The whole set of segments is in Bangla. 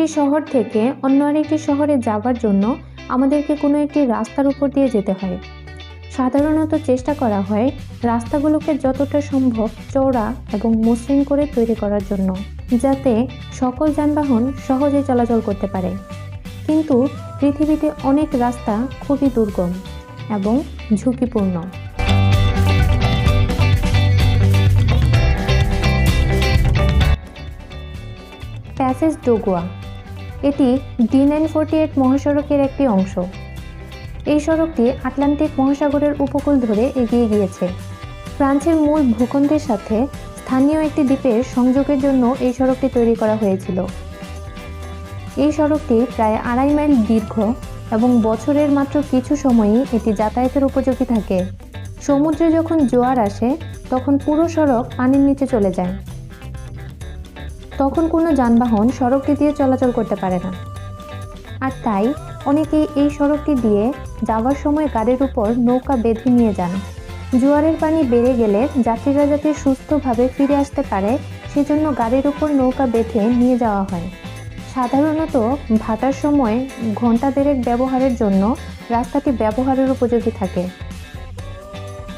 একটি শহর থেকে অন্য আরেকটি শহরে যাওয়ার জন্য আমাদেরকে কোনো একটি রাস্তার উপর দিয়ে যেতে হয়। সাধারণত চেষ্টা করা হয় রাস্তাগুলোকে যতটা সম্ভব চওড়া এবং মসৃণ করে তৈরি করার জন্য, যাতে সকল যানবাহন সহজে চলাচল করতে পারে। কিন্তু পৃথিবীতে অনেক রাস্তা খুবই দুর্গম এবং ঝুঁকিপূর্ণ। প্যাসেজ ডোগুয়া এটি ডি নাইন ফোরটি এইট মহাসড়কের একটি অংশ। এই সড়কটি আটলান্টিক মহাসাগরের উপকূল ধরে এগিয়ে গিয়েছে। ফ্রান্সের মূল ভূখণ্ডের সাথে স্থানীয় একটি দ্বীপের সংযোগের জন্য এই সড়কটি তৈরি করা হয়েছিল। এই সড়কটি প্রায় আড়াই মাইল দীর্ঘ এবং বছরের মাত্র কিছু সময়ই এটি যাতায়াতের উপযোগী থাকে। সমুদ্রে যখন জোয়ার আসে, তখন পুরো সড়ক পানির নিচে চলে যায়। তখন কোনো যানবাহন সড়কটি দিয়ে চলাচল করতে পারে না। আর তাই অনেকেই এই সড়কটি দিয়ে যাওয়ার সময় গাড়ির উপর নৌকা বেঁধে নিয়ে যান। জোয়ারের পানি বেড়ে গেলে যাত্রীরা যাতে সুস্থভাবে ফিরে আসতে পারে, সেজন্য গাড়ির উপর নৌকা বেঁধে নিয়ে যাওয়া হয়। সাধারণত ভাটার সময় ঘণ্টা দেড়েক ব্যবহারের জন্য রাস্তাটি ব্যবহারের উপযোগী থাকে।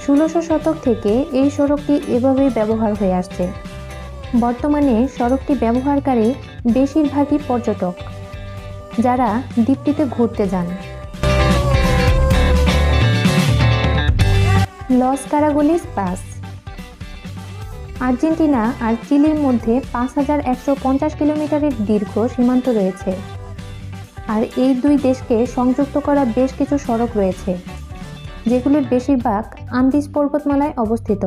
ষোলোশো শতক থেকে এই সড়কটি এভাবেই ব্যবহার হয়ে আসছে। বর্তমানে সড়কটি ব্যবহারকারী বেশিরভাগই পর্যটক, যারা দ্বীপটিতে ঘুরতে যান। লস কারাগুলিস পাস আর্জেন্টিনা আর চিলির মধ্যে পাঁচ হাজার একশো পঞ্চাশ কিলোমিটারের দীর্ঘ সীমান্ত রয়েছে। আর এই দুই দেশকে সংযুক্ত করা বেশ কিছু সড়ক রয়েছে, যেগুলির বেশিরভাগ আন্দিস পর্বতমালায় অবস্থিত।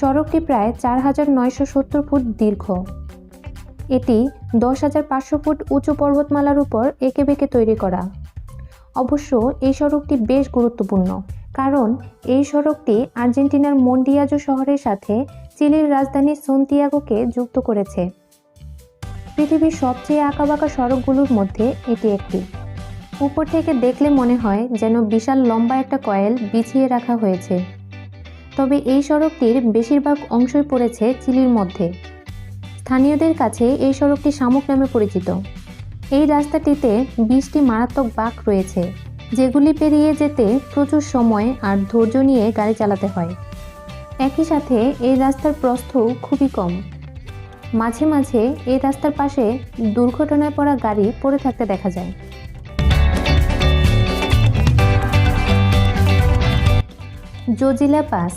সড়কটি প্রায় চার হাজার নয়শো সত্তর ফুট দীর্ঘ। এটি দশ হাজার পাঁচশো ফুট উঁচু পর্বতমালার উপর এঁকে বেঁকে তৈরি করা। অবশ্য এই সড়কটি বেশ গুরুত্বপূর্ণ, কারণ এই সড়কটি আর্জেন্টিনার মন্ডিয়াজো শহরের সাথে চিলির রাজধানী সন্তিয়াগোকে যুক্ত করেছে। পৃথিবীর সবচেয়ে আঁকাবাঁকা সড়কগুলোর মধ্যে এটি একটি। উপর থেকে দেখলে মনে হয় যেন বিশাল লম্বা একটা কয়েল বিছিয়ে রাখা হয়েছে। তবে এই সড়কটির বেশিরভাগ অংশই পড়েছে চিলির মধ্যে। স্থানীয়দের কাছে এই সড়কটি শামুক নামে পরিচিত। এই রাস্তাটিতে বিশটি মারাত্মক বাঁক রয়েছে, যেগুলি পেরিয়ে যেতে প্রচুর সময় আর ধৈর্য নিয়ে গাড়ি চালাতে হয়। একই সাথে এই রাস্তার প্রস্থও খুবই কম। মাঝে মাঝে এই রাস্তার পাশে দুর্ঘটনায় পড়া গাড়ি পড়ে থাকতে দেখা যায়। জোজিলা পাস,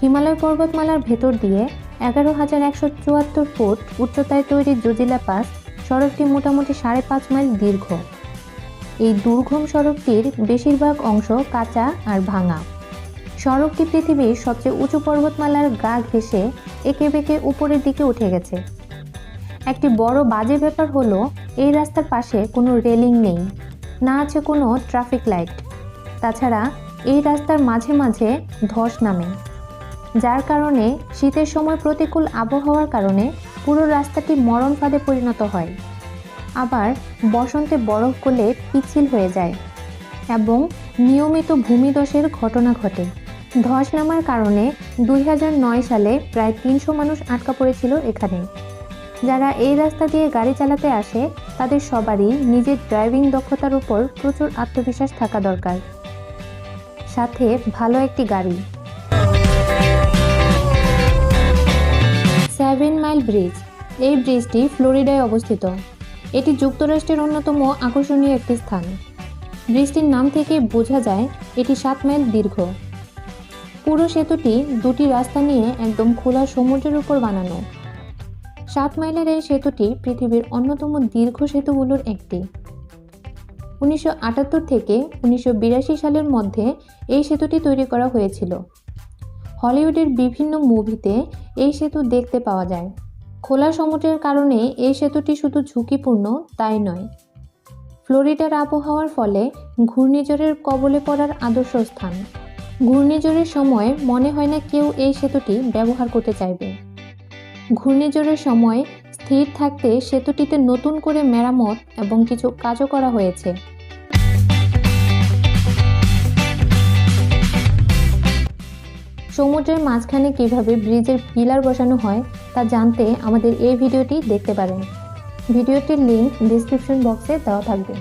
হিমালয় পর্বতমালার ভেতর দিয়ে এগারো হাজার একশো চুয়াত্তর ফুট উচ্চতায় তৈরি জোজিলা পাস সড়কটি মোটামুটি সাড়ে পাঁচ মাইল দীর্ঘ। এই দুর্গম সড়কটির বেশিরভাগ অংশ কাঁচা আর ভাঙা। সড়কটি পৃথিবীর সবচেয়ে উঁচু পর্বতমালার গা ঘেঁষে এঁকে বেঁকে উপরের দিকে উঠে গেছে। একটি বড় বাজে ব্যাপার হলো, এই রাস্তার পাশে কোনো রেলিং নেই, না আছে কোনো ট্রাফিক লাইট। তাছাড়া এই রাস্তার মাঝে মাঝে ধস নামে, যার কারণে শীতের সময় প্রতিকূল আবহাওয়ার কারণে পুরো রাস্তাটি মরণ ফাঁদে পরিণত হয়। আবার বসন্তে বরফ গলে পিছিল হয়ে যায় এবং নিয়মিত ভূমিধসের ঘটনা ঘটে। ধস নামার কারণে দুই হাজার নয় সালে প্রায় তিনশো মানুষ আটকা পড়েছিল এখানে। যারা এই রাস্তা দিয়ে গাড়ি চালাতে আসে, তাদের সবারই নিজের ড্রাইভিং দক্ষতার উপর প্রচুর আত্মবিশ্বাস থাকা দরকার। সাথে ভালো একটি গাড়ি। Seven mile bridge. এই ব্রিজটি ফ্লোরিডায় অবস্থিত। এটি যুক্তরাষ্ট্রের অন্যতম আকর্ষণীয় একটি স্থান। ব্রিজটির নাম থেকে বোঝা যায়, এটি সাত মাইল দীর্ঘ। পুরো সেতুটি দুটি রাস্তা নিয়ে একদম খোলা সমুদ্রের উপর বানানো। সাত মাইলের এই সেতুটি পৃথিবীর অন্যতম দীর্ঘ সেতুগুলোর একটি। উনিশশো আটাত্তর থেকে উনিশশো বিরাশি সালের মধ্যে এই সেতুটি তৈরি করা হয়েছিল। হলিউডের বিভিন্ন মুভিতে এই সেতু দেখতে পাওয়া যায়। খোলা সমুদ্রের কারণে এই সেতুটি শুধু ঝুঁকিপূর্ণ তাই নয়। ফ্লোরিডার আবহাওয়ার ফলে ঘূর্ণিঝড়ের কবলে পড়ার আদর্শ স্থান। ঘূর্ণিঝড়ের সময় মনে হয় না কেউ এই সেতুটি ব্যবহার করতে চাইবে। ঘূর্ণিঝড়ের সময় স্থির থাকতে সেতুটিতে নতুন করে মেরামত এবং কিছু কাজও করা হয়েছে। সমুদ্রের মাঝখানে কীভাবে ব্রিজের পিলার বসানো হয় তা জানতে আমাদের এই ভিডিওটি দেখতে পারেন। ভিডিওটির লিংক ডিসক্রিপশন বক্সে দেওয়া থাকবে।